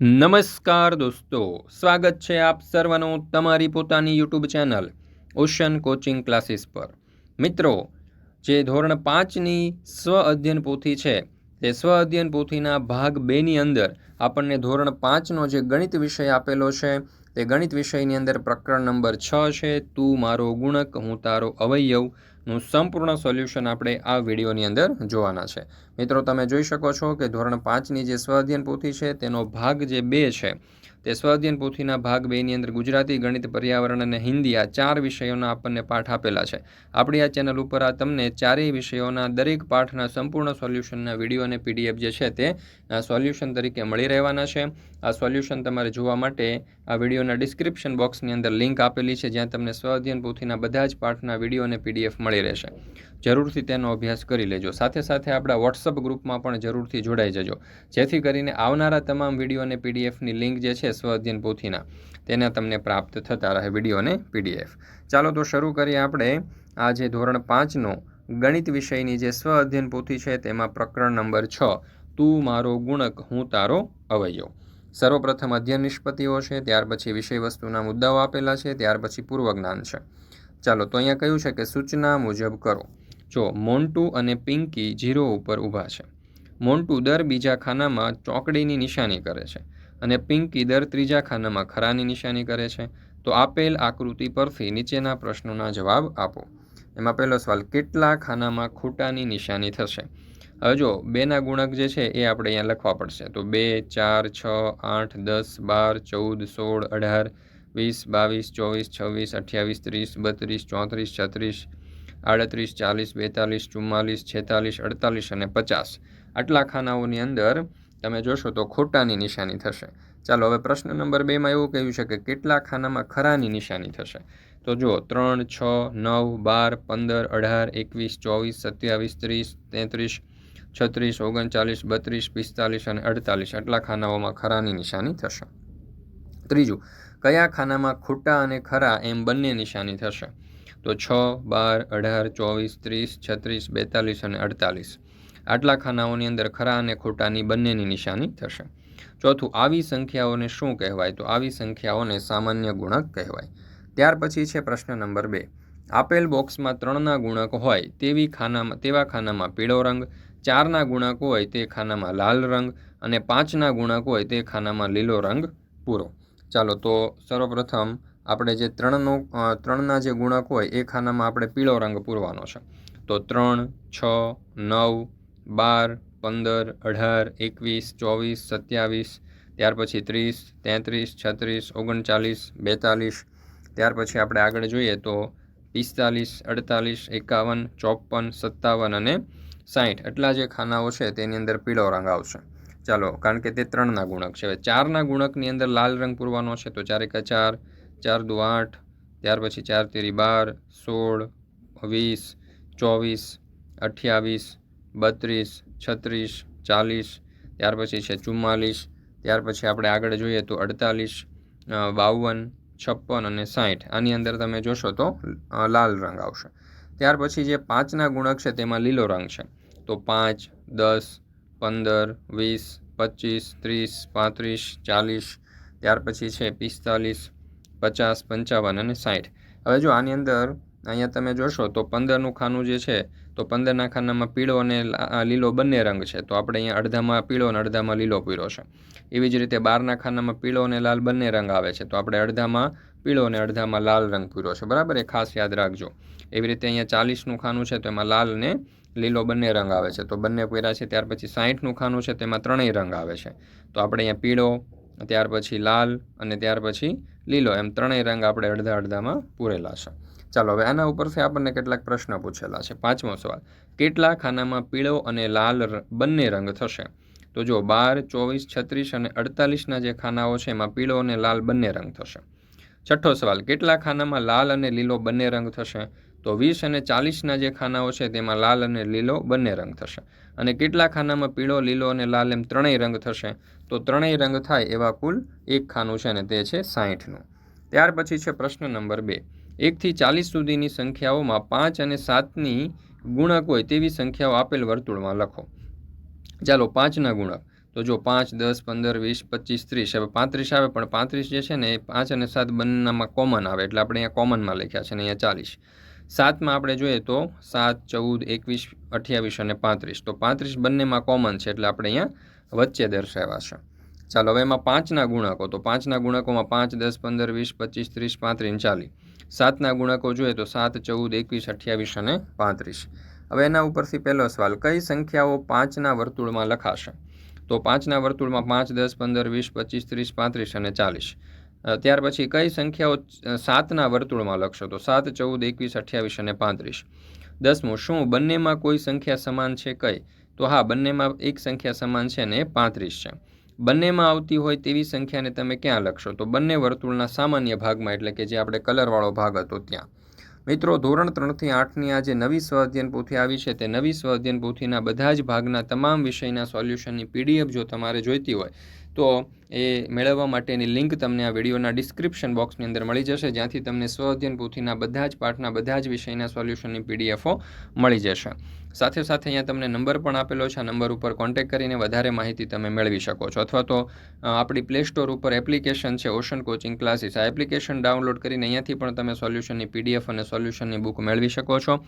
નમસ્કાર દોસ્તો, સ્વાગત છે આપ સર્વનું તમારી પોતાની YouTube channel ocean coaching classes પર. મિત્રો, જે ધોરણ પાંચની સ્વ અધ્યયન પોથી છે, તે સ્વ અધ્યયન પોથીના ભાગ બેની અંદર આપણને ધોરણ પાંચનો જે ગણિત વિષય આપેલો છે, તે ગણિત વિષયની અંદર પ્રકરણ નંબર છ છે, તું મારો ગુણક, હું તારો અવયવ નું સંપૂર્ણ સોલ્યુશન આપણે આ વિડીયોની અંદર જોવાના છે. મિત્રો, તમે જોઈ શકો છો કે ધોરણ પાંચની જે સ્વાધ્યન પોથી છે, તેનો ભાગ જે બે છે તે સ્વાધ્યન પોથીના ભાગ બેની અંદર ગુજરાતી, ગણિત, પર્યાવરણ અને હિન્દી આ ચાર વિષયોના આપણને પાઠ આપેલા છે. આપણી આ ચેનલ ઉપર આ તમને ચારેય વિષયોના દરેક પાઠના સંપૂર્ણ સોલ્યુશનના વીડિયો અને પીડીએફ જે છે તે સોલ્યુશન તરીકે મળી રહેવાના છે. આ સોલ્યુશન તમારે જોવા માટે આ વિડીયોના ડિસ્ક્રિપ્શન બોક્સની અંદર લિંક આપેલી છે, જ્યાં તમને સ્વાધ્યન પોથીના બધા જ પાઠના વીડિયો અને પીડીએફ મળી રહેશે. જરૂરથી તેનો અભ્યાસ કરી લેજો. સાથે સાથે આપણા વોટ્સઅપ ગ્રુપમાં પણ જરૂરથી જોડાઈ જજો. જેથી કરીને આવનારા તમામ વીડિયો અને પીડીએફની લિંક જે છે સ્વ અધ્યયન પોથીના, તેના તમને પ્રાપ્ત થતા રહે વીડિયો અને પીડીએફ. ચાલો તો શરૂ કરીએ આપણે આ જે ધોરણ પાંચનો ગણિત વિષયની જે સ્વ અધ્યયન પોથી છે તેમાં પ્રકરણ નંબર છ, તું મારો ગુણક, હું તારો અવયવ. સર્વપ્રથમ અધ્યયન નિષ્પત્તિઓ છે, ત્યાર પછી વિષય વસ્તુના મુદ્દાઓ આપેલા છે, ત્યાર પછી પૂર્વજ્ઞાન છે. ચાલો તો અહીંયા કહ્યું છે કે સૂચના મુજબ કરો. જો મોન્ટુ અને પિંકી જીરો ઉપર ઊભા છે. મોન્ટુ દર બીજા ખાનામાં ચોકડીની નિશાની કરે છે અને પિંકી દર ત્રીજા ખાનામાં ખરાની નિશાની કરે છે. તો આપેલ આકૃતિ પરથી નીચેના પ્રશ્નોના જવાબ આપો. એમાં પહેલો સવાલ, કેટલા ખાનામાં ખોટાની નિશાની થશે? હવે જો બેના ગુણક જે છે એ આપણે અહીંયા લખવા પડશે. તો બે, ચાર, છ, આઠ, દસ, બાર, ચૌદ, સોળ, અઢાર, વીસ, બાવીસ, ચોવીસ, છવ્વીસ, અઠ્યાવીસ, ત્રીસ, બત્રીસ, ચોત્રીસ, છત્રીસ આડત્રીસ, ચાલીસ, બેતાલીસ, ચુમ્માલીસ, છેતાલીસ, અડતાલીસ અને પચાસ. આટલા ખાનાઓની અંદર તમે જોશો તો ખોટાની નિશાની થશે. ચાલો, હવે પ્રશ્ન નંબર બેમાં એવું કહ્યું છે કે કેટલા ખાનામાં ખરાની નિશાની થશે? તો જુઓ, ત્રણ, છ, નવ, બાર, પંદર, અઢાર, એકવીસ, ચોવીસ, સત્યાવીસ, ત્રીસ, તેત્રીસ, છત્રીસ, ઓગણચાલીસ, બત્રીસ, પિસ્તાલીસ અને અડતાલીસ. આટલા ખાનાઓમાં ખરાની નિશાની થશે. ત્રીજું, કયા ખાનામાં ખોટા અને ખરા એમ બંને નિશાની થશે? તો છ, બાર, અઢાર, ચોવીસ, ત્રીસ, છત્રીસ, બેતાલીસ અને અડતાલીસ. આટલા ખાનાઓની અંદર ખરા અને ખોટાની બંનેની નિશાની થશે. ચોથું, આવી સંખ્યાઓને શું કહેવાય? તો આવી સંખ્યાઓને સામાન્ય ગુણક કહેવાય. ત્યાર પછી છે પ્રશ્ન નંબર બે. આપેલ બોક્સમાં ત્રણના ગુણક હોય તેવી ખાનામાં, તેવા ખાનામાં પીળો રંગ, ચારના ગુણક હોય તે ખાનામાં લાલ રંગ અને પાંચના ગુણક હોય તે ખાનામાં લીલો રંગ પૂરો. ચાલો તો સર્વપ્રથમ આપણે જે ત્રણનો ત્રણના જે ગુણક હોય, એ ખાનામાં આપણે પીળો રંગ પૂરવાનો છે. તો ત્રણ, છ, નવ, બાર, પંદર, અઢાર, એકવીસ, ચોવીસ, સત્યાવીસ, ત્યાર પછી ત્રીસ, તેત્રીસ, છત્રીસ, ઓગણચાલીસ, બેતાલીસ. ત્યાર પછી આપણે આગળ જોઈએ તો પિસ્તાલીસ, અડતાલીસ, એકાવન, ચોપન, સત્તાવન અને સાઠ એટલા જે ખાનાઓ છે, તેની અંદર પીળો રંગ આવશે. ચાલો, કારણ કે તે ત્રણના ગુણક છે. હવે ચારના ગુણકની અંદર લાલ રંગ પૂરવાનો છે, તો ચારેકા ચાર ચાર દુ આઠ, ત્યાર પછી ચાર તેરી બાર, સોળ, વીસ, ચોવીસ, અઠ્યાવીસ, બત્રીસ, છત્રીસ, ચાલીસ, ત્યાર પછી છે ચુમ્માલીસ, ત્યાર પછી આપણે આગળ જોઈએ તો અડતાલીસ બાવન, છપ્પન અને સાઠ આની અંદર તમે જોશો તો લાલ રંગ આવશે. ત્યાર પછી જે પાંચના ગુણક છે તેમાં લીલો રંગ છે. તો પાંચ, દસ, પંદર, વીસ, પચીસ, ત્રીસ, પાંત્રીસ, ચાલીસ, ત્યાર પછી છે પિસ્તાલીસ પચાસ, પંચાવન અને સાઠ હવે જો આની અંદર અહીંયા તમે જોશો તો પંદરનું ખાનું જે છે, તો પંદરના ખાનામાં પીળો અને લીલો બંને રંગ છે. તો આપણે અહીંયા અડધામાં પીળો અને અડધામાં લીલો પીળો છે. એવી જ રીતે બારના ખાનામાં પીળો અને લાલ બંને રંગ આવે છે. તો આપણે અડધામાં પીળો અને અડધામાં લાલ રંગ પીળો છે. બરાબર? એ ખાસ યાદ રાખજો. એવી રીતે અહીંયા ચાલીસનું ખાનું છે તો એમાં લાલ અને લીલો બંને રંગ આવે છે. તો બંને પીરા છે, ત્યાર પછી સાહીઠનું ખાનું છે તેમાં ત્રણેય રંગ આવે છે. તો આપણે અહીંયા પીળો ત્યાર પછી લાલ અને ત્યાર પછી લીલો. એમ ત્રણેય રંગ આપણે અડધા અડધામાં પૂરેલા છે. ચાલો, હવે આના ઉપરથી આપણને કેટલાક પ્રશ્ન પૂછેલા છે. પાંચમો સવાલ. કેટલા ખાનામાં પીળો અને લાલ બંને રંગ થશે? તો જો બાર, ચોવીસ, છત્રીસ અને અડતાલીસના જે ખાનાઓ છે, એમાં પીળો અને લાલ બંને રંગ થશે. છઠ્ઠો સવાલ. કેટલા ખાનામાં લાલ અને લીલો બંને રંગ થશે? તો વીસ અને ચાલીસના જે ખાનાઓ છે, તેમાં લાલ અને લીલો બંને રંગ થશે. અને કેટલા ખાનામાં પીળો, લીલો અને લાલ એમ ત્રણેય રંગ થશે, તો ત્રણેય રંગ થાય એવા કુલ એક ખાનું છે અને તે છે સાહીઠનું. ત્યાર પછી છે પ્રશ્ન નંબર બે. એકથી ચાલીસ સુધીની સંખ્યાઓમાં પાંચ અને સાતની ગુણક હોય તેવી સંખ્યાઓ આપેલ વર્તુળમાં લખો. ચાલો પાંચના ગુણક. તો જો પાંચ, દસ, પંદર, વીસ, પચીસ, ત્રીસ, હવે પાંત્રીસ આવે પણ પાંત્રીસ જે છે ને એ પાંચ અને સાત બંનેમાં કોમન આવે, એટલે આપણે અહીંયા કોમનમાં લખ્યા છે ને અહીંયા ચાલીસ. સાતમાં આપણે જોઈએ તો સાત, ચૌદ, એકવીસ, અઠ્યાવીસ અને પાંત્રીસ. તો પાંત્રીસ બંનેમાં કોમન છે એટલે આપણે અહીંયા વચ્ચે દર્શાવ્યા છે. ચાલો હવે એમાં પાંચના ગુણકો. તો પાંચના ગુણકોમાં પાંચ, દસ, પંદર, વીસ, પચીસ, ત્રીસ, પાંત્રીસ, ચાલીસ. સાતના ગુણકો જોઈએ તો સાત, ચૌદ, એકવીસ, અઠ્યાવીસ અને પાંત્રીસ. હવે એના ઉપરથી પહેલો સવાલ, કઈ સંખ્યાઓ પાંચના વર્તુળમાં લખાશે? તો પાંચના વર્તુળમાં પાંચ, દસ, પંદર, વીસ, પચીસ, ત્રીસ, પાંત્રીસ અને ચાલીસ. ત્યાર પછી કઈ સંખ્યાઓ સાતના વર્તુળમાં લખશો તો સાત, ચૌદ, એકવીસ, અઠ્યાવીસ અને પાંત્રીસ. દસમું, શું બંનેમાં કોઈ સંખ્યા સમાન છે કઈ? તો હા, બંનેમાં એક સંખ્યા સમાન છે ને પાંત્રીસ છે. બંનેમાં આવતી હોય તેવી સંખ્યાને તમે ક્યાં લખશો? તો બંને વર્તુળના સામાન્ય ભાગમાં, એટલે કે જે આપણે કલરવાળો ભાગ હતો ત્યાં. મિત્રો, ધોરણ ત્રણથી આઠની આ જે નવી સ્વાધ્યન પોથી આવી છે. તે નવી સ્વ અધ્યયન પોથીના બધા જ ભાગના તમામ વિષયના સોલ્યુશનની પીડીએફ જો તમારે જોઈતી હોય તો એ મેળવવા માટેની લિંક તમને આ વિડીયોના ડિસ્ક્રિપ્શન બોક્સની અંદર મળી જશે, જ્યાંથી તમને સ્વ અધ્યયન પોથીના બધા જ પાઠના, બધા જ વિષયના સોલ્યુશનની પીડીએફો મળી જશે. સાથે સાથે અહીંયા તમને નંબર પણ આપેલો છે. આ નંબર ઉપર કોન્ટેક કરીને વધારે માહિતી તમે મેળવી શકો છો. અથવા તો આપણી પ્લે સ્ટોર ઉપર એપ્લિકેશન છે ઓશન કોચિંગ ક્લાસીસ આ એપ્લિકેશન ડાઉનલોડ કરીને અહીંયાથી પણ તમે સોલ્યુશનની પીડીએફ અને સોલ્યુશનની બુક મેળવી શકો છો.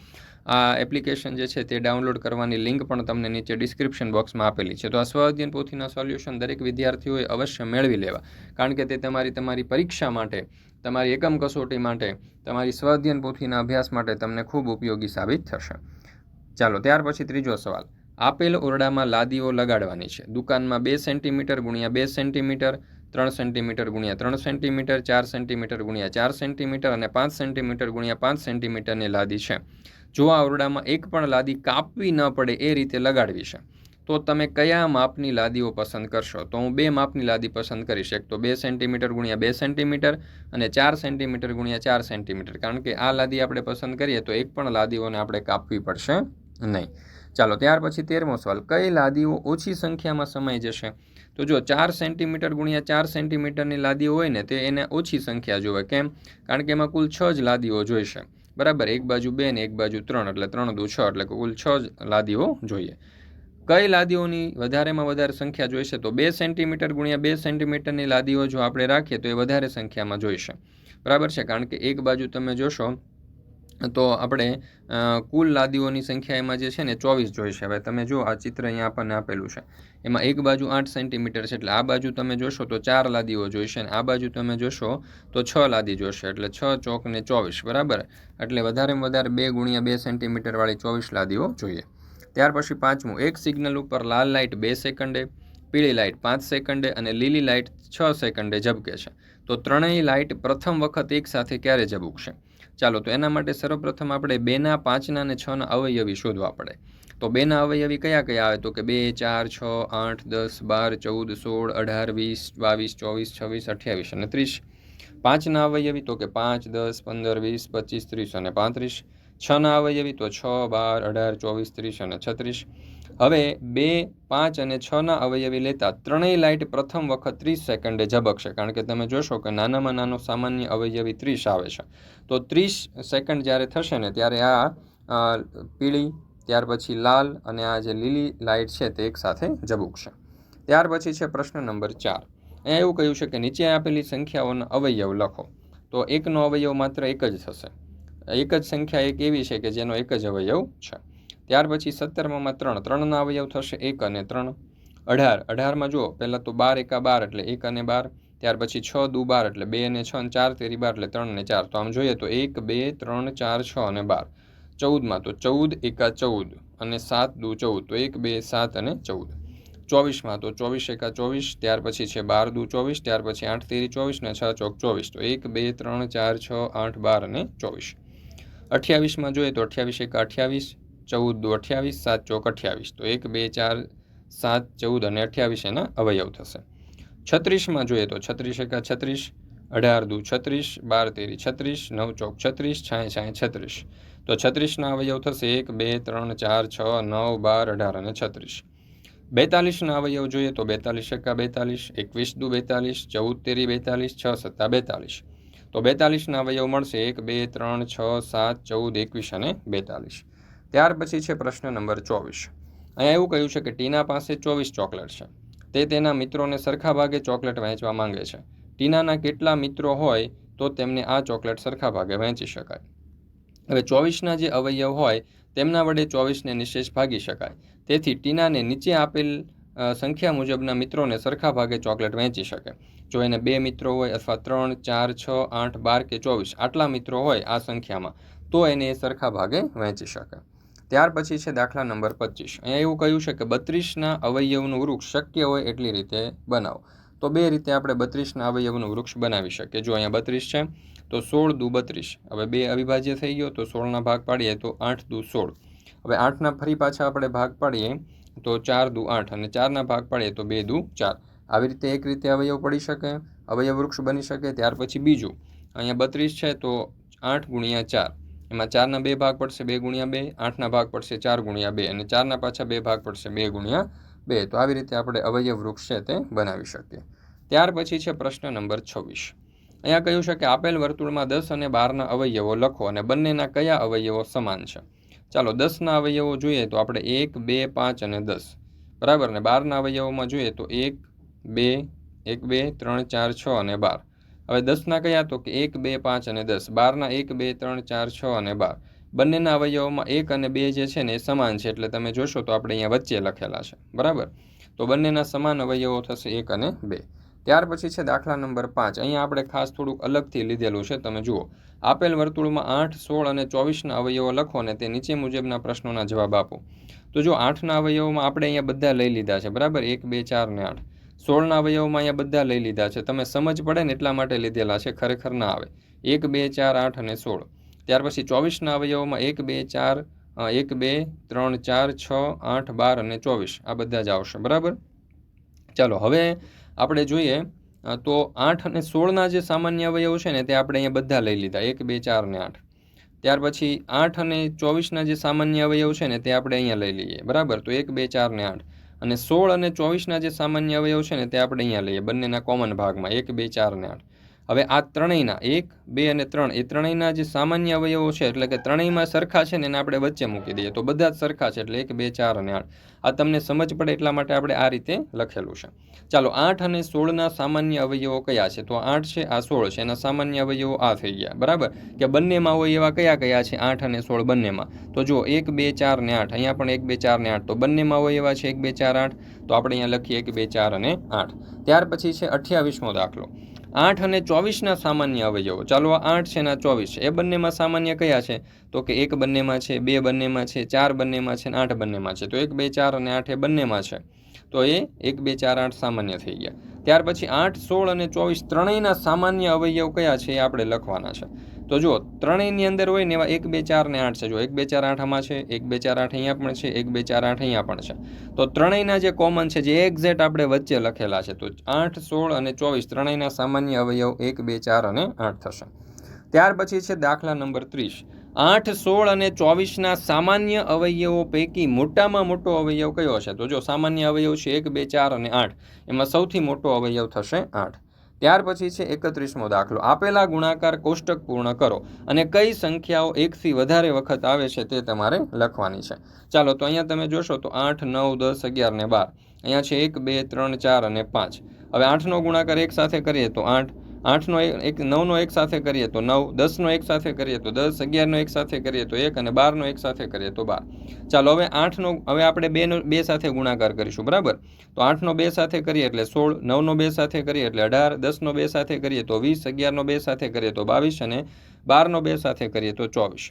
આ એપ્લિકેશન જે છે તે ડાઉનલોડ કરવાની લિંક પણ તમને નીચે ડિસ્ક્રિપ્શન બોક્સમાં આપેલી છે. તો આ સ્વ અધ્યયન પોથીના સોલ્યુશન દરેક વિદ્યાર્થીઓએ અવશ્ય મેળવી લેવા. કારણ કે તે તમારી તમારી પરીક્ષા માટે, તમારી એકમ કસોટી માટે, તમારી સ્વ અધ્યયન પોથીના અભ્યાસ માટે તમને ખૂબ ઉપયોગી સાબિત થશે. ચાલો, ત્યાર પછી ત્રીજો સવાલ. આપેલ ઓરડામાં લાદીઓ લગાડવાની છે. દુકાનમાં બે સેન્ટીમીટર ગુણ્યા બે સેન્ટીમીટર, ત્રણ સેન્ટીમીટર ગુણ્યા ત્રણ સેન્ટીમીટર, ચાર સેન્ટીમીટર ગુણ્યા ચાર સેન્ટીમીટર અને પાંચ સેન્ટીમીટર ગુણ્યા પાંચ સેન્ટીમીટરની લાદી છે. જો આ ઓરડામાં એક પણ લાદી કાપવી ન પડે એ રીતે લગાડવી છે. તો તમે કયા માપની લાદીઓ પસંદ કરશો? તો હું બે માપની લાદી પસંદ કરીશ. એક તો બે સેન્ટીમીટર ગુણ્યા બે સેન્ટીમીટર અને ચાર સેન્ટીમીટર ગુણ્યા ચાર સેન્ટીમીટર. કારણ કે આ લાદી આપણે પસંદ કરીએ તો એક પણ લાદીઓને આપણે કાપવી પડશે. નહીં. ચાલો, ત્યાર પછી તેરમો સવાલ. કઈ લાદીઓ ઓછી સંખ્યામાં સમાઈ જશે? તો જો ચાર સેન્ટીમીટર ગુણ્યા ચાર સેન્ટીમીટરની લાદી હોય ને, તે એને ઓછી સંખ્યા જોવે. કેમ? કારણ કે એમાં કુલ છ જ લાદીઓ જોઈશે. બરાબર? એક બાજુ બે ને એક બાજુ ત્રણ, એટલે ત્રણ દુ છ, એટલે કુલ છ જ લાદીઓ જોઈએ. કઈ લાદીઓની વધારેમાં વધારે સંખ્યા જોઈશે? તો બે સેન્ટીમીટર ગુણ્યા બે સેન્ટીમીટરની લાદીઓ જો આપણે રાખીએ, તો એ વધારે સંખ્યામાં જોઈશે. બરાબર છે? કારણ કે એક બાજુ તમે જોશો તો આપણે કુલ લાદીઓની સંખ્યા એમાં જે છે ને ચોવીસ જોઈશે. હવે તમે જો આ ચિત્ર અહીંયા આપણને આપેલું છે. એમાં એક બાજુ આઠ સેન્ટીમીટર છે, એટલે આ બાજુ તમે જોશો તો ચાર લાદીઓ જોઈશે અને આ બાજુ તમે જોશો તો છ લાદી જોશે, એટલે છ ચોક ને ચોવીસ, બરાબર? એટલે વધારેમાં વધારે બે ગુણ્યા બે સેન્ટીમીટરવાળી ચોવીસ લાદીઓ જોઈએ. ત્યાર પછી પાંચમું, એક સિગ્નલ ઉપર લાલ લાઇટ બે સેકન્ડે, પીળી લાઇટ પાંચ સેકન્ડે અને લીલી લાઇટ છ સેકન્ડે ઝબકે છે. તો ત્રણેય લાઇટ પ્રથમ વખત એકસાથે ક્યારે ઝબુકશે? ચાલો, તો એના માટે સર્વપ્રથમ આપણે બેના, પાંચના અને છના અવયવી શોધવા પડે. તો બેના અવયવી કયા કયા આવે? તો કે બે, ચાર, છ, આઠ, દસ, બાર, ચૌદ, સોળ, અઢાર, વીસ, બાવીસ, ચોવીસ, છવ્વીસ, અઠ્યાવીસ અને ત્રીસ. પાંચના અવયવી તો કે પાંચ, દસ, પંદર, વીસ, પચીસ, ત્રીસ અને પાંત્રીસ. છના અવયવી તો છ, બાર, અઢાર, ચોવીસ, ત્રીસ અને છત્રીસ. હવે બે, પાંચ અને છના અવયવી લેતા ત્રણેય લાઇટ પ્રથમ વખત ત્રીસ સેકન્ડે ઝબકશે. કારણ કે તમે જોશો કે નાનામાં નાનો સામાન્ય અવયવી ત્રીસ આવે છે. તો ત્રીસ સેકન્ડ જ્યારે થશે ને ત્યારે આ પીળી, ત્યાર પછી લાલ અને આ જે લીલી લાઇટ છે તે એકસાથે ઝબુકશે. ત્યાર પછી છે પ્રશ્ન નંબર ચાર. અહીંયા એવું કહ્યું છે કે નીચે આપેલી સંખ્યાઓના અવયવ લખો. તો એકનો અવયવ માત્ર એક જ થશે. એક જ સંખ્યા એક એવી છે કે જેનો એક જ અવયવ છે. ત્યાર પછી સત્તરમાં ત્રણ, ત્રણના અવયવ થશે, એક અને ત્રણ. અઢાર, અઢારમાં જુઓ, પહેલાં તો બાર, એકા બાર એટલે એક અને બાર. ત્યાર પછી છ, દુ બાર એટલે બે અને છ અને ચાર, તેરી બાર એટલે ત્રણ અને ચાર. તો આમ જોઈએ તો એક, બે, ત્રણ, ચાર, છ અને બાર. ચૌદમાં તો ચૌદ, એકા ચૌદ અને સાત, દુ ચૌદ. તો એક, બે, સાત અને ચૌદ. ચોવીસમાં તો ચોવીસ, એકા ચોવીસ. ત્યાર પછી છે બાર, દુ ચોવીસ. ત્યાર પછી આઠ, તેરી ચોવીસ ને છ, ચોક ચોવીસ. તો એક, બે, ત્રણ, ચાર, છ, આઠ, બાર અને ચોવીસ. અઠ્યાવીસમાં જોઈએ તો અઠ્યાવીસ, એકા અઠ્યાવીસ. ચૌદ દુ અઠ્યાવીસ, સાત ચોક અઠ્યાવીસ. તો એક, બે, ચાર, સાત, ચૌદ અને અઠ્યાવીસ એના અવયવ થશે. છત્રીસમાં જોઈએ તો છત્રીસ એકા છત્રીસ, અઢાર દુ છત્રીસ, બાર તેરી છત્રીસ, નવ ચોક છત્રીસ, છાંય છાંય છત્રીસ. તો છત્રીસના અવયવ થશે એક, બે, ત્રણ, ચાર, છ, નવ, બાર, અઢાર અને છત્રીસ. બેતાલીસના અવયવ જોઈએ તો બેતાલીસ એકા બેતાલીસ, એકવીસ દુ બેતાલીસ, ચૌદ તેરી બેતાલીસ, છ સત્તા બેતાલીસ. તો બેતાલીસના અવયવ મળશે એક, બે, ત્રણ, છ, સાત, ચૌદ, એકવીસ અને બેતાલીસ. ત્યાર પછી છે પ્રશ્ન નંબર ચોવીસ. અહીંયા એવું કહ્યું છે કે ટીના પાસે ચોવીસ ચોકલેટ છે. તે તેના મિત્રોને સરખા ભાગે ચોકલેટ વહેંચવા માંગે છે. ટીનાના કેટલા મિત્રો હોય તો તેમને આ ચોકલેટ સરખા ભાગે વહેંચી શકાય. હવે ચોવીસના જે અવયવ હોય, તેમના વડે ચોવીસને નિશેષ ભાગી શકાય. તેથી ટીનાને નીચે આપેલ સંખ્યા મુજબના મિત્રોને સરખા ભાગે ચોકલેટ વહેંચી શકે. જો એને બે મિત્રો હોય અથવા ત્રણ, ચાર, છ, આઠ, બાર કે ચોવીસ આટલા મિત્રો હોય આ સંખ્યામાં, તો એને એ સરખા ભાગે વહેંચી શકે. ત્યાર પછી છે દાખલા નંબર પચીસ. અહીંયા એવું કહ્યું છે કે બત્રીસના અવયવનું વૃક્ષ શક્ય હોય એટલી રીતે બનાવો. તો બે રીતે આપણે બત્રીસના અવયવનું વૃક્ષ બનાવી શકીએ. જો અહીંયા બત્રીસ છે, તો સોળ દુ બત્રીસ. હવે બે અવિભાજ્ય થઈ ગયો, તો સોળના ભાગ પાડીએ તો આઠ દુ સોળ. હવે આઠના ફરી પાછા આપણે ભાગ પાડીએ, તો ચાર દુ આઠ અને ચારના ભાગ પાડીએ, તો બે દુ ચાર. આવી રીતે એક રીતે અવયવ પડી શકે, અવયવ વૃક્ષ બની શકે, ત્યાર પછી બીજું. અહીંયા બત્રીસ છે, તો આઠ ગુણ્યા ચાર. એમાં ચારના બે ભાગ પડશે બે ગુણ્યા બે, આઠના ભાગ પડશે ચાર ગુણ્યા બે અને ચારના પાછા બે ભાગ પડશે બે ગુણ્યા બે. તો આવી રીતે આપણે અવયવ વૃક્ષ છે તે બનાવી શકીએ. ત્યાર પછી છે પ્રશ્ન નંબર છવ્વીસ. અહીંયા કહ્યું છે કે આપેલ વર્તુળમાં દસ અને બારના અવયવો લખો અને બંનેના કયા અવયવો સમાન છે? ચાલો દસના અવયવો જોઈએ તો આપણે એક, બે, પાંચ અને દસ. બરાબર? ને બારના અવયવોમાં જોઈએ તો એક, બે એક, બે, ત્રણ, ચાર, છ અને બાર. હવે દસના કયા તો કે એક, બે, પાંચ અને દસ. બારના એક, બે, ત્રણ, ચાર, છ અને બાર. બંનેના અવયવોમાં એક અને બે જે છે ને એ સમાન છે. એટલે તમે જોશો તો આપણે અહીંયા વચ્ચે લખેલા છે. બરાબર? તો બંનેના સમાન અવયવો થશે એક અને બે. ત્યાર પછી છે દાખલા નંબર પાંચ. અહીંયા આપણે ખાસ થોડુંક અલગથી લીધેલું છે. તમે જુઓ. આપેલ વર્તુળમાં આઠ, સોળ અને ચોવીસના અવયવો લખો અને તે નીચે મુજબના પ્રશ્નોના જવાબ આપો. તો જો આઠના અવયવોમાં આપણે અહીંયા બધા લઈ લીધા છે. બરાબર? એક, બે, ચાર ને આઠ. સોળના અવયવમાં અહીંયા બધા લઈ લીધા છે. તમે સમજ પડે ને એટલા માટે લીધેલા છે. ખરેખર ના આવે. એક, બે, ચાર, આઠ અને સોળ. ત્યાર પછી ચોવીસના અવયવોમાં એક, બે, ચાર એક, બે, ત્રણ, ચાર, છ, આઠ, બાર અને ચોવીસ. આ બધા જ આવશે. બરાબર? ચાલો, હવે આપણે જોઈએ તો આઠ અને સોળના જે સામાન્ય અવયવ છે ને તે આપણે અહીંયા બધા લઈ લીધા. એક, બે, ચાર ને આઠ. ત્યાર પછી આઠ અને ચોવીસના જે સામાન્ય અવયવ છે ને તે આપણે અહીંયા લઈ લઈએ. બરાબર? તો એક, બે, ચાર ને આઠ. અને સોળ અને ચોવીસના જે સામાન્ય અવયવ છે ને તે આપણે અહીંયા લઈએ, બંનેના કોમન ભાગમાં, એક, બે, ચાર ને આઠ. હવે આ ત્રણેયના, એક, બે અને ત્રણ, એ ત્રણેયના જે સામાન્ય અવયવો છે, એટલે કે ત્રણેયમાં સરખા છે ને એને આપણે વચ્ચે મૂકી દઈએ, તો બધા જ સરખા છે, એટલે એક, બે, ચાર અને આઠ. આ તમને સમજ પડે એટલા માટે આપણે આ રીતે લખેલું છે. ચાલો, આઠ અને સોળના સામાન્ય અવયવો કયા છે? તો આઠ છે, આ સોળ છે, એના સામાન્ય અવયવો આ થઈ ગયા, બરાબર? કે બંનેમાં હોય એવા કયા કયા છે? આઠ અને સોળ બંનેમાં. તો જો એક, બે, ચાર ને આઠ, અહીંયા પણ એક, બે, ચાર ને આઠ, તો બંનેમાં હોય એવા છે, એક, બે, ચાર, આઠ. તો આપણે અહીંયા લખીએ એક, બે, ચાર અને આઠ. ત્યાર પછી છે, અઠ્યાવીસમો દાખલો. આઠ અને ચોવીસના સામાન્ય અવયવો. ચાલો આઠ છે ને ચોવીસ એ બંનેમાં સામાન્ય કયા છે? તો કે એક બંનેમાં છે, બે બંનેમાં છે, ચાર બંનેમાં છે ને આઠ બંનેમાં છે. તો એક, બે, ચાર અને આઠ એ બંનેમાં છે. તો એ એક, બે, ચાર, આઠ સામાન્ય થઈ ગયા. ત્યાર પછી આઠ, સોળ અને ચોવીસ ત્રણેયના સામાન્ય અવયવ કયા છે એ આપણે લખવાના છે. તો જો ત્રણેયની અંદર હોય ને એવા એક, બે, ચાર ને આઠ છે. જો એક, બે, ચાર આઠ આમાં છે, એક, બે, ચાર આઠ અહીંયા પણ છે, એક, બે, ચાર આઠ અહીંયા પણ છે. તો ત્રણેયના જે કોમન છે, જે એક્ઝેક્ટ આપણે વચ્ચે લખેલા છે, તો આઠ, સોળ અને ચોવીસ ત્રણેયના સામાન્ય અવયવ એક, બે, ચાર અને આઠ થશે. ત્યાર પછી છે દાખલા નંબર ત્રીસ. આઠ, સોળ અને ચોવીસના સામાન્ય અવયવો પૈકી મોટામાં મોટો અવયવ કયો છે? તો જો સામાન્ય અવયવ છે એક, બે, ચાર અને આઠ. એમાં સૌથી મોટો અવયવ થશે આઠ. ત્યાર પછી છે એકત્રીસમો દાખલો. આપેલા ગુણાકાર કોષ્ટક પૂર્ણ કરો અને કઈ સંખ્યાઓ એકથી વધારે વખત આવે છે તે તમારે લખવાની છે. ચાલો, તો અહીંયા તમે જોશો તો આઠ, નવ, દસ, અગિયાર ને બાર. અહીંયા છે એક, બે, ત્રણ, ચાર અને પાંચ. હવે આઠનો ગુણાકાર એક સાથે કરીએ તો આઠ આઠનો એક નવનો એક સાથે કરીએ તો નવ દસનો એક સાથે કરીએ તો દસ અગિયારનો એક સાથે કરીએ તો એક અને બારનો એક સાથે કરીએ તો બાર ચાલો હવે આઠનો હવે આપણે બેનો બે સાથે ગુણાકાર કરીશું બરાબર તો આઠનો બે સાથે કરીએ એટલે સોળ નવનો બે સાથે કરીએ એટલે અઢાર દસનો બે સાથે કરીએ તો વીસ અગિયારનો બે સાથે કરીએ તો બાવીસ અને બારનો બે સાથે કરીએ તો ચોવીસ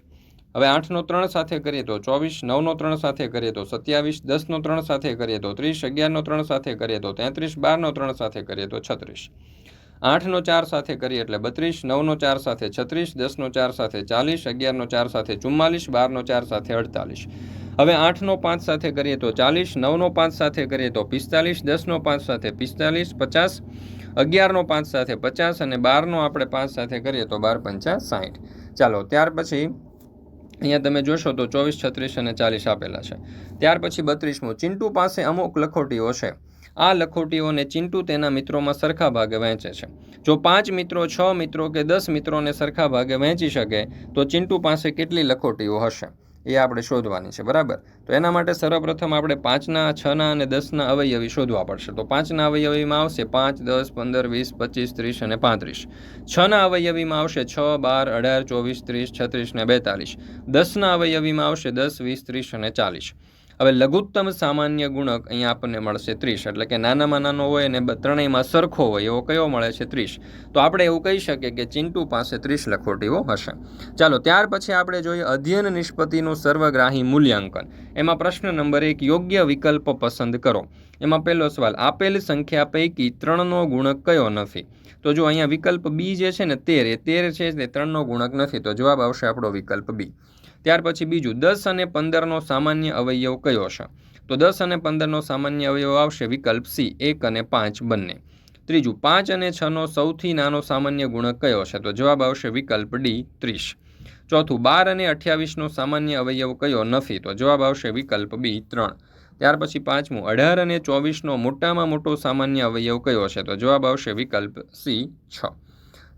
હવે આઠનો ત્રણ સાથે કરીએ તો ચોવીસ નવનો ત્રણ સાથે કરીએ તો સત્યાવીસ દસનો ત્રણ સાથે કરીએ તો ત્રીસ અગિયારનો ત્રણ સાથે કરીએ તો તેત્રીસ બારનો ત્રણ સાથે કરીએ તો છત્રીસ આઠનો ચાર સાથે કરીએ એટલે બત્રીસ, નવનો ચાર સાથે છત્રીસ, દસનો ચાર સાથે ચાલીસ, અગિયારનો ચાર સાથે ચુમ્માલીસ, બારનો ચાર સાથે અડતાલીસ. હવે આઠનો પાંચ સાથે કરીએ તો ચાલીસ, નવનો પાંચ સાથે કરીએ તો પિસ્તાલીસ, દસનો પાંચ સાથે પિસ્તાલીસ, પચાસ, અગિયારનો પાંચ સાથે પચાસ અને બારનો આપણે પાંચ સાથે કરીએ તો બાર પંચા સાઠ. ચાલો, ત્યાર પછી અહીંયા તમે જોશો તો ચોવીસ, છત્રીસ અને ચાલીસ આપેલા છે. ત્યાર પછી બત્રીસમું. ચિંટુ પાસે અમુક લખોટીઓ છે. આ લખોટીઓને ચિંટુ તેના મિત્રોમાં સરખા ભાગે વહેંચે છે. જો પાંચ મિત્રો, છ મિત્રો કે દસ મિત્રોને સરખા ભાગે વહેંચી શકે, તો ચિંટુ પાસે કેટલી લખોટીઓ હશે? એ આપણે શોધવાની છે, બરાબર? તો એના માટે સર્વપ્રથમ આપણે પાંચના, છના અને દસના અવયવી શોધવા પડશે. તો પાંચના અવયવીમાં આવશે પાંચ, દસ, પંદર, વીસ, પચીસ, ત્રીસ અને પાંત્રીસ. છના અવયવીમાં આવશે છ, બાર, અઢાર, ચોવીસ, ત્રીસ, છત્રીસ ને બેતાલીસ. દસના અવયવીમાં આવશે દસ, વીસ, ત્રીસ અને ચાલીસ. હવે લઘુત્તમ સામાન્ય ગુણક અહીંયા આપણને મળશે ત્રીસ. એટલે કે નાનામાં નાનો હોય અને ત્રણેયમાં સરખો હોય, એવો કયો મળે છે ત્રીસ? તો આપણે એવું કહી શકીએ કે ચિંટુ પાસે ત્રીસ લખોટીઓ હશે. ચાલો, ત્યાર પછી આપણે જોઈએ અધ્યયન નિષ્પતિનું સર્વગ્રાહી મૂલ્યાંકન. એમાં પ્રશ્ન નંબર એક, યોગ્ય વિકલ્પ પસંદ કરો. એમાં પહેલો સવાલ, આપેલ સંખ્યા પૈકી ત્રણનો ગુણક કયો નથી? તો જો અહીંયા વિકલ્પ બી જે છે ને તેર એ તેર છે તે ત્રણનો ગુણક નથી, તો જવાબ આવશે આપણો વિકલ્પ બી. ત્યાર પછી બીજું, દસ અને પંદરનો સામાન્ય અવયવ કયો છે? તો દસ અને પંદરનો સામાન્ય અવયવ આવશે વિકલ્પ સી, એક અને પાંચ બંને. ત્રીજું, પાંચ અને છનો સૌથી નાનો સામાન્ય ગુણક કયો છે? તો જવાબ આવશે વિકલ્પ ડી, ત્રીસ. ચોથું, બાર અને અઠ્યાવીસનો સામાન્ય અવયવ કયો નથી? તો જવાબ આવશે વિકલ્પ બી, ત્રણ. ત્યાર પછી પાંચમું, અઢાર અને ચોવીસનો મોટામાં મોટો સામાન્ય અવયવ કયો છે? તો જવાબ આવશે વિકલ્પ સી, છ.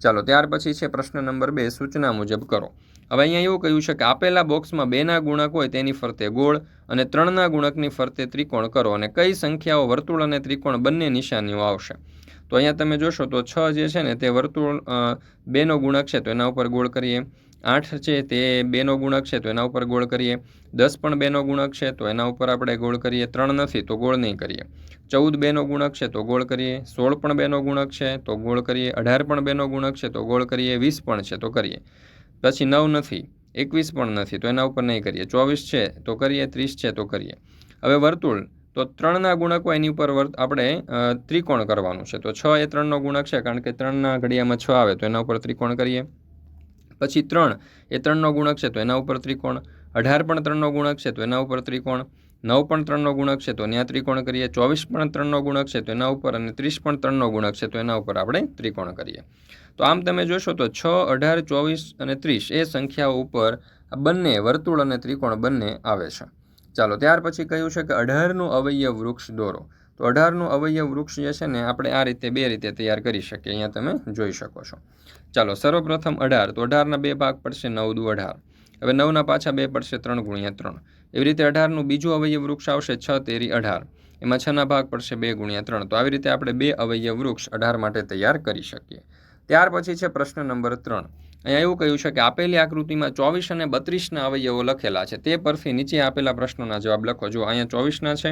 ચાલો, ત્યાર પછી છે પ્રશ્ન નંબર બે, સૂચના મુજબ કરો. હવે અહીંયા એવું કહ્યું છે કે આપેલા બોક્સમાં બેના ગુણક હોય તેની ફરતે ગોળ અને ત્રણના ગુણકની ફરતે ત્રિકોણ કરો અને કઈ સંખ્યાઓ વર્તુળ અને ત્રિકોણ બંને નિશાનીઓ આવશે. તો અહીંયા તમે જોશો તો છ જે છે ને તે વર્તુળ બેનો ગુણક છે તો એના ઉપર ગોળ કરીએ. આઠ છે તે બેનો ગુણક છે તો એના ઉપર ગોળ કરીએ. દસ પણ બેનો ગુણક છે તો એના ઉપર આપણે ગોળ કરીએ. ત્રણ નથી તો ગોળ નહીં કરીએ. ચૌદ બેનો ગુણક છે તો ગોળ કરીએ. સોળ પણ બેનો ગુણક છે તો ગોળ કરીએ. અઢાર પણ બેનો ગુણક છે તો ગોળ કરીએ. વીસ પણ છે તો કરીએ. પછી નવ નથી, એકવીસ પણ નથી, તો એના ઉપર નહીં કરીએ. ચોવીસ છે, તો કરીએ, ત્રીસ છે, તો કરીએ. હવે વર્તુળ, તો ત્રણના ગુણકો એની ઉપર વર્ત, આપણે ત્રિકોણ કરવાનું છે. તો છ એ ત્રણનો ગુણક છે, કારણ કે ત્રણના ઘડિયામાં છ આવે, તો એના ઉપર ત્રિકોણ કરીએ. પછી ત્રણ એ ત્રણનો ગુણક છે, તો એના ઉપર ત્રિકોણ. અઢાર પણ ત્રણનો ગુણક છે, તો એના ઉપર ત્રિકોણ. નવ પણ ત્રણનો ગુણક છે તો ત્યાં ત્રિકોણ કરીએ ચોવીસ પણ ત્રણનો ગુણક છે તો એના ઉપર અને ત્રીસ પણ ત્રણનો ગુણક છે તો એના ઉપર આપણે ત્રિકોણ કરીએ. તો આમ તમે જોશો તો છ, અઢાર, ચોવીસ અને ત્રીસ એ સંખ્યાઓ ઉપર બંને વર્તુળ અને ત્રિકોણ બંને આવે છે. ચાલો, ત્યાર પછી કહ્યું છે કે અઢારનું અવયવ વૃક્ષ દોરો. તો અઢારનું અવયવ વૃક્ષ જે છે ને, આપણે આ રીતે બે રીતે તૈયાર કરી શકીએ. અહીંયા તમે જોઈ શકો છો. ચાલો, સર્વપ્રથમ અઢાર. તો અઢારના બે ભાગ પડશે નવ દુ અઢાર. હવે નવના પાછા બે પડશે ત્રણ ગુણ્યા ત્રણ. એવી રીતે અઢારનું બીજું અવયવ વૃક્ષ આવશે છ, તેરી અઢાર. એમાં છના ભાગ પડશે બે ગુણ્યા ત્રણ. તો આવી રીતે આપણે બે અવયવ વૃક્ષ અઢાર માટે તૈયાર કરી શકીએ. ત્યાર પછી છે પ્રશ્ન નંબર ત્રણ. અહીંયા એવું કહ્યું છે કે આપેલી આકૃતિમાં ચોવીસ અને બત્રીસના અવયવો લખેલા છે. તે પરથી નીચે આપેલા પ્રશ્નોના જવાબ લખો. જો અહીંયા ચોવીસના છે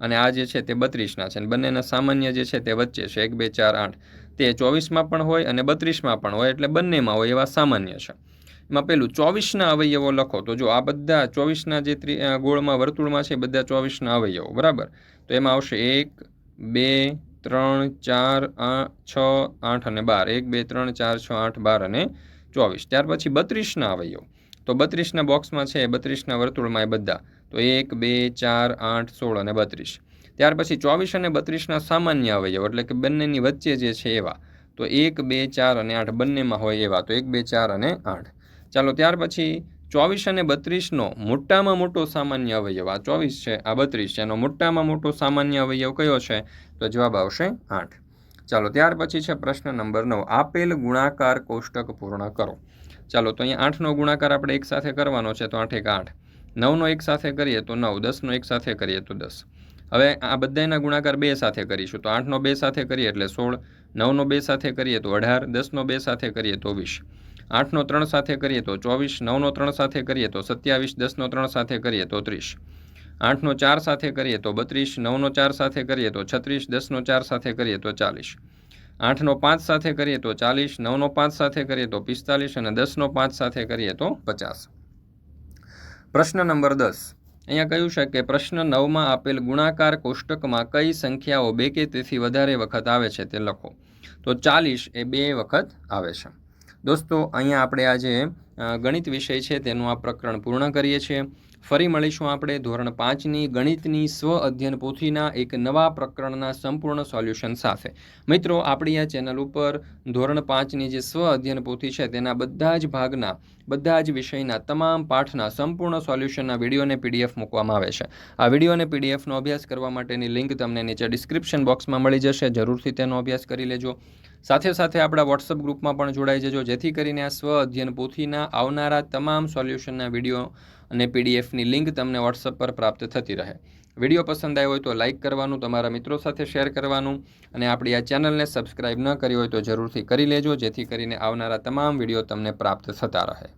અને આ જે છે તે બત્રીસના છે અને બંનેના સામાન્ય જે છે તે વચ્ચે છે. એક, બે, ચાર, આઠ. તે ચોવીસમાં પણ હોય અને બત્રીસમાં પણ હોય એટલે બંનેમાં હોય એવા સામાન્ય છે. એમાં પેલું ચોવીસના અવયવો લખો. તો જો આ બધા ચોવીસના જે ગોળમાં, વર્તુળમાં છે બધા ચોવીસના અવયવો, બરાબર? તો એમાં આવશે એક, બે, ત્રણ, ચાર છ, આઠ અને બાર. એક, બે, ત્રણ, ચાર, છ, આઠ, બાર અને ચોવીસ. ત્યાર પછી બત્રીસના અવયવ. તો બત્રીસના બોક્સમાં છે બત્રીસના વર્તુળમાં એ બધા. તો એક, બે, ચાર, આઠ, સોળ અને બત્રીસ. ત્યાર પછી ચોવીસ અને બત્રીસના સામાન્ય અવયવ, એટલે કે બંનેની વચ્ચે જે છે એવા. તો એક, બે, ચાર અને આઠ બંનેમાં હોય એવા. તો એક, બે, ચાર અને આઠ. ચાલો ત્યાર પછી ચોવીસ અને બત્રીસનો મોટામાં મોટો સામાન્ય અવયવ. આ ચોવીસ છે, આ બત્રીસ છે, એનો મોટામાં મોટો સામાન્ય અવયવ કયો છે? તો જવાબ આવશે આઠ. ચાલો ત્યાર પછી છે પ્રશ્ન નંબર નવ. આપેલ ગુણાકાર કોષ્ટક પૂર્ણ કરો. ચાલો તો અહીંયા આઠનો ગુણાકાર આપણે એક સાથે કરવાનો છે, તો આઠ એક આઠ. નવનો એક સાથે કરીએ તો નવ, દસનો એક સાથે કરીએ તો દસ. હવે આ બધાના ગુણાકાર બે સાથે કરીશું, તો આઠનો બે સાથે કરીએ એટલે સોળ. નવનો બે સાથે કરીએ તો અઢાર, દસનો બે સાથે કરીએ તો વીસ. આઠનો ત્રણ સાથે કરીએ તો ચોવીસ, નવનો ત્રણ સાથે કરીએ તો સત્યાવીસ, દસનો ત્રણ સાથે કરીએ તો ત્રીસ. આઠનો ચાર સાથે કરીએ તો બત્રીસ, નવનો ચાર સાથે કરીએ તો છત્રીસ, દસનો ચાર સાથે કરીએ તો ચાલીસ. આઠનો પાંચ સાથે કરીએ તો ચાલીસ, નવનો પાંચ સાથે કરીએ તો પિસ્તાલીસ અને દસનો પાંચ સાથે કરીએ તો પચાસ. પ્રશ્ન નંબર દસ. અહીંયા કહ્યું છે કે પ્રશ્ન નવમાં આપેલ ગુણાકાર કોષ્ટકમાં કઈ સંખ્યાઓ બે કે તેથી વધારે વખત આવે છે તે લખો. તો ચાલીસ એ બે વખત આવે છે. દોસ્તો, અહીંયા આપણે આજે ગણિત વિષય છે, તેનું આ પ્રકરણ પૂર્ણ કરીએ છીએ. ફરી મળીશું આપણે ધોરણ પાંચની ગણિતની સ્વ અધ્યયન પોથીના એક નવા પ્રકરણના સંપૂર્ણ સોલ્યુશન સાથે. મિત્રો, આપણી આ ચેનલ ઉપર ધોરણ પાંચની જે સ્વ અધ્યયન પોથી છે, તેના બધા જ ભાગના, બધા જ વિષયના તમામ પાઠના સંપૂર્ણ સોલ્યુશનના વિડીયોને પીડીએફ મૂકવામાં આવે છે. આ વિડીયોને પીડીએફનો અભ્યાસ કરવા માટેની લિંક તમને નીચે ડિસ્ક્રિપ્શન બોક્સમાં મળી જશે. જરૂરથી તેનો અભ્યાસ કરી લેજો. સાથે સાથે આપણા વોટ્સઅપ ગ્રુપમાં પણ જોડાઈ જજો. જેથી કરીને આ સ્વ અધ્યયન પોથીના આવનારા તમામ સોલ્યુશનના વીડિયો અને પીડીએફની લિંક તમને વોટ્સઅપ પર પ્રાપ્ત થતી રહે. વીડિયો પસંદ આવ્યો હોય તો લાઇક કરવાનું, તમારા મિત્રો સાથે શેર કરવાનું અને આપણી આ ચેનલને સબસ્ક્રાઇબ ન કરી હોય તો જરૂરથી કરી લેજો, જેથી કરીને આવનારા તમામ વીડિયો તમને પ્રાપ્ત થતા રહે.